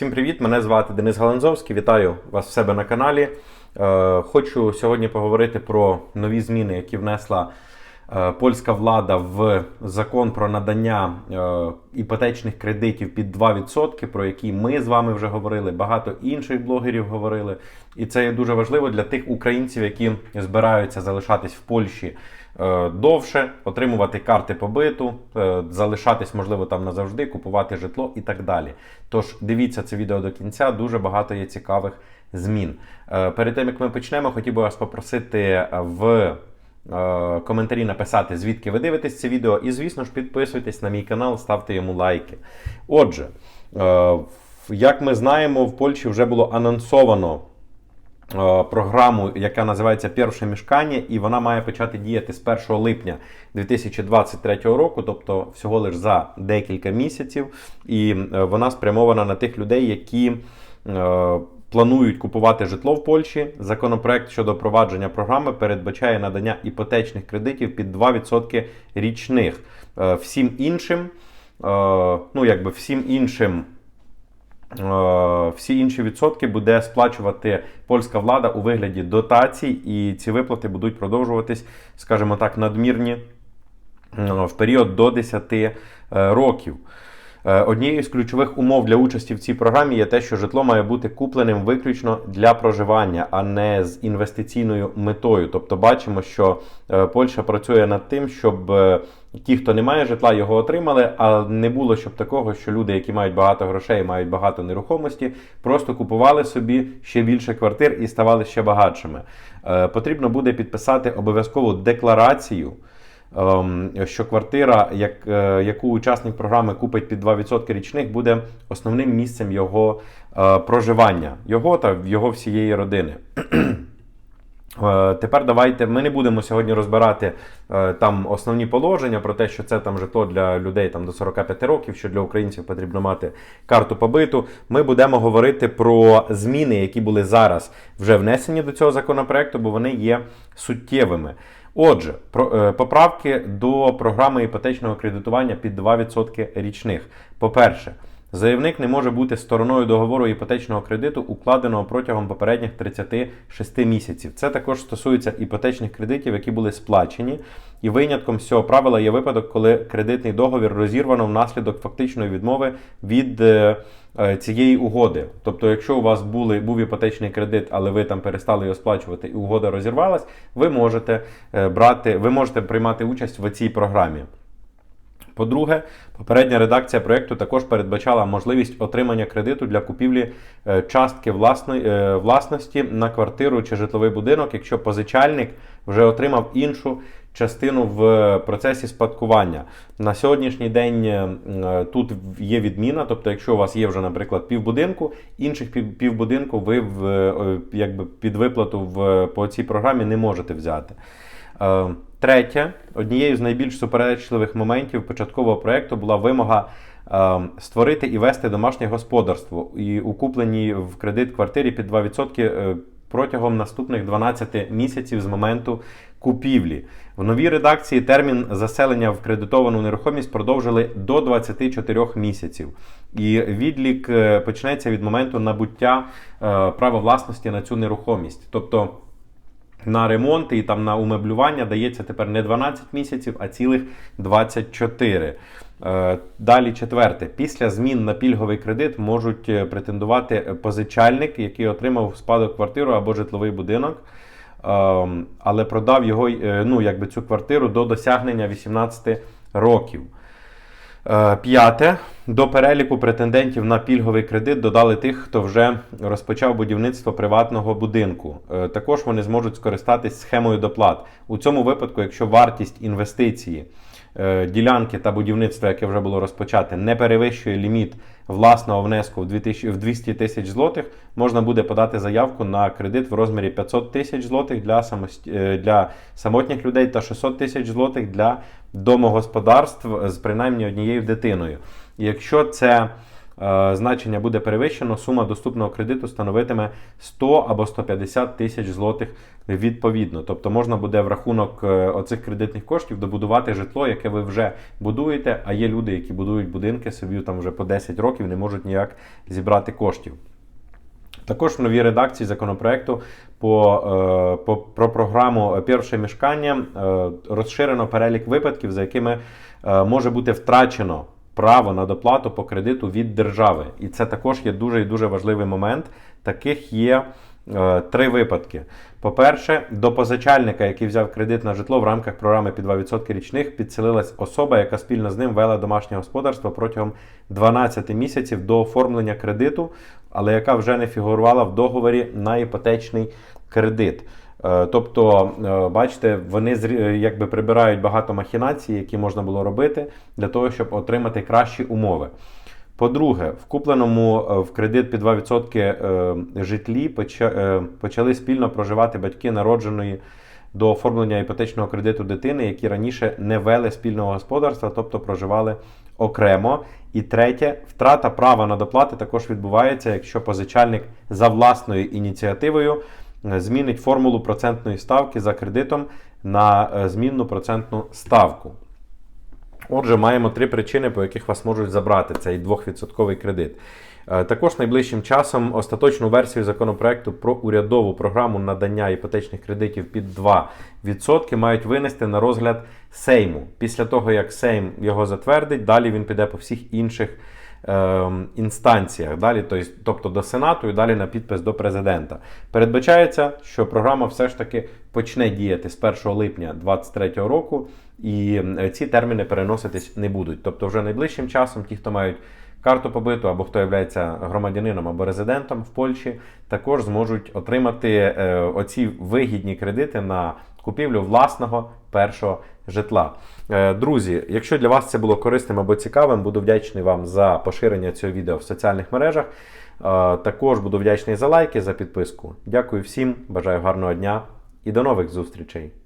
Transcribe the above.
Всім привіт! Мене звати Денис Галанзовський. Вітаю вас в себе на каналі. Е, Хочу сьогодні поговорити про нові зміни, які внесла польська влада в закон про надання е, іпотечних кредитів під 2%, про які ми з вами вже говорили, багато інших блогерів говорили. І це є дуже важливо для тих українців, які збираються залишатись в Польщі е, довше, отримувати карти побиту, е, залишатись, можливо, там назавжди, купувати житло і так далі. Тож дивіться це відео до кінця, дуже багато є цікавих змін. Е, Перед тим як ми почнемо, хотів би вас попросити в е, коментарі написати, звідки ви дивитесь це відео, і, звісно ж, підписуйтесь на мій канал, ставте йому лайки. Отже, е, як ми знаємо, в Польщі вже було анонсовано е, програму, яка називається Перше мішкання, і вона має почати діяти з 1 липня 2023 року, тобто всього лише за декілька місяців. І е, вона спрямована на тих людей, які е, планують купувати житло в Польщі. Законопроект щодо впровадження програми передбачає надання іпотечних кредитів під 2% річних. Е, Всім іншим, е, ну якби всім іншим. Е, Всі інші відсотки буде сплачувати польська влада у вигляді дотацій, і ці виплати будуть продовжуватись, скажімо так, надмірні в період до 10 е, років. Е, Однією з ключових умов для участі в цій програмі є те, що житло має бути купленим виключно для проживання, а не з інвестиційною метою. Тобто бачимо, що е, Польща працює над тим, щоб е, ті, хто не має житла, його отримали, а не було щоб такого, що люди, які мають багато грошей, мають багато нерухомості, просто купували собі ще більше квартир і ставали ще багатшими. Потрібно буде підписати обов'язкову декларацію. Ем, що квартира, як, е, яку учасник програми купить під 2% річних, буде основним місцем його е, проживання, його та його всієї родини. Е, Тепер давайте ми не будемо сьогодні розбирати там основні положення про те, що це там житло для людей там до 45 років, що для українців потрібно мати карту побиту. Ми будемо говорити про зміни, які були зараз вже внесені до цього законопроекту, бо вони є суттєвими. Отже, е, поправки до програми іпотечного кредитування під 2% річних. По-перше, заявник не може бути стороною договору іпотечного кредиту, укладеного протягом попередніх 36 місяців. Це також стосується іпотечних кредитів, які були сплачені. І винятком з цього правила є випадок, коли кредитний договір розірвано внаслідок фактичної відмови від е, е, цієї угоди. Тобто, якщо у вас були, був іпотечний кредит, але ви там перестали його сплачувати, і угода розірвалась, ви можете е, брати, ви можете приймати участь в цій програмі. По-друге, попередня редакція проєкту також передбачала можливість отримання кредиту для купівлі е, частки е, власності на квартиру чи житловий будинок, якщо позичальник вже отримав іншу частину в процесі спадкування. На сьогоднішній день е, тут є відміна, тобто, якщо у вас є вже, наприклад, півбудинку, інших півбудинку ви в, е, якби під виплату в, по цій програмі не можете взяти. Третє, однією з найбільш суперечливих моментів початкового проєкту була вимога е, створити і вести домашнє господарство і у купленій в кредит квартирі під 2% е, протягом наступних 12 місяців з моменту купівлі. В новій редакції термін заселення в кредитовану нерухомість продовжили до 24 місяців. І відлік е, почнеться від моменту набуття е, права власності на цю нерухомість. Тобто на ремонт і там на умеблювання дається тепер не 12 місяців, а цілих 24. Е, Далі четверте. Після змін на пільговий кредит можуть е, претендувати позичальник, який отримав спадок квартиру або житловий будинок, ем, але продав його, е, ну, якби цю квартиру до досягнення 18 років. Е, П'яте. До переліку претендентів на пільговий кредит додали тих, хто вже розпочав будівництво приватного будинку. Е, Також вони зможуть скористатись схемою доплат. У цьому випадку, якщо вартість інвестиції ділянки та будівництва, яке вже було розпочате, не перевищує ліміт власного внеску в 2000 в 200 тисяч злотих, можна буде подати заявку на кредит в розмірі 500 тисяч злотих для, е, для самотніх людей та 600 тисяч злотих для домогосподарств з принаймні однією дитиною. Якщо це е, значення буде перевищено, сума доступного кредиту становитиме 100 або 150 тисяч злотих відповідно. Тобто можна буде в рахунок е, оцих кредитних коштів добудувати житло, яке ви вже будуєте. А є люди, які будують будинки собі там вже по 10 років, не можуть ніяк зібрати коштів. Також в новій редакції законопроекту по, е, по, про програму Перше мішкання е, розширено перелік випадків, за якими е, може бути втрачено право на доплату по кредиту від держави. І це також є дуже і дуже важливий момент. Таких є е, три випадки. По-перше, до позичальника, який взяв кредит на житло в рамках програми під 2% річних, підселилась особа, яка спільно з ним вела домашнє господарство протягом 12 місяців до оформлення кредиту, але яка вже не фігурувала в договорі на іпотечний кредит. Е, Тобто, е, бачите, вони е, якби прибирають багато махінацій, які можна було робити для того, щоб отримати кращі умови. По-друге, в купленому в кредит під 2% е, житлі почали спільно проживати батьки народженої до оформлення іпотечного кредиту дитини, які раніше не вели спільного господарства, тобто проживали окремо. І третє, втрата права на доплати також відбувається, якщо позичальник за власною ініціативою змінить формулу процентної ставки за кредитом на е, змінну процентну ставку. Отже, маємо три причини, по яких вас можуть забрати цей 2% кредит. Е, Також найближчим часом остаточну версію законопроекту про урядову програму надання іпотечних кредитів під 2% мають винести на розгляд Сейму. Після того, як Сейм його затвердить, далі він піде по всіх інших інстанціях, далі, тобто до Сенату і далі на підпис до президента. Передбачається, що програма все ж таки почне діяти з 1 липня 2023 року, і е, ці терміни переноситись не будуть. Тобто, вже найближчим часом ті, хто мають карту побиту або хто є громадянином або резидентом в Польщі, також зможуть отримати е, оці вигідні кредити на купівлю власного першого житла. Е, Друзі, якщо для вас це було корисним або цікавим, буду вдячний вам за поширення цього відео в соціальних мережах. Е, Також буду вдячний за лайки, за підписку. Дякую всім, бажаю гарного дня і до нових зустрічей!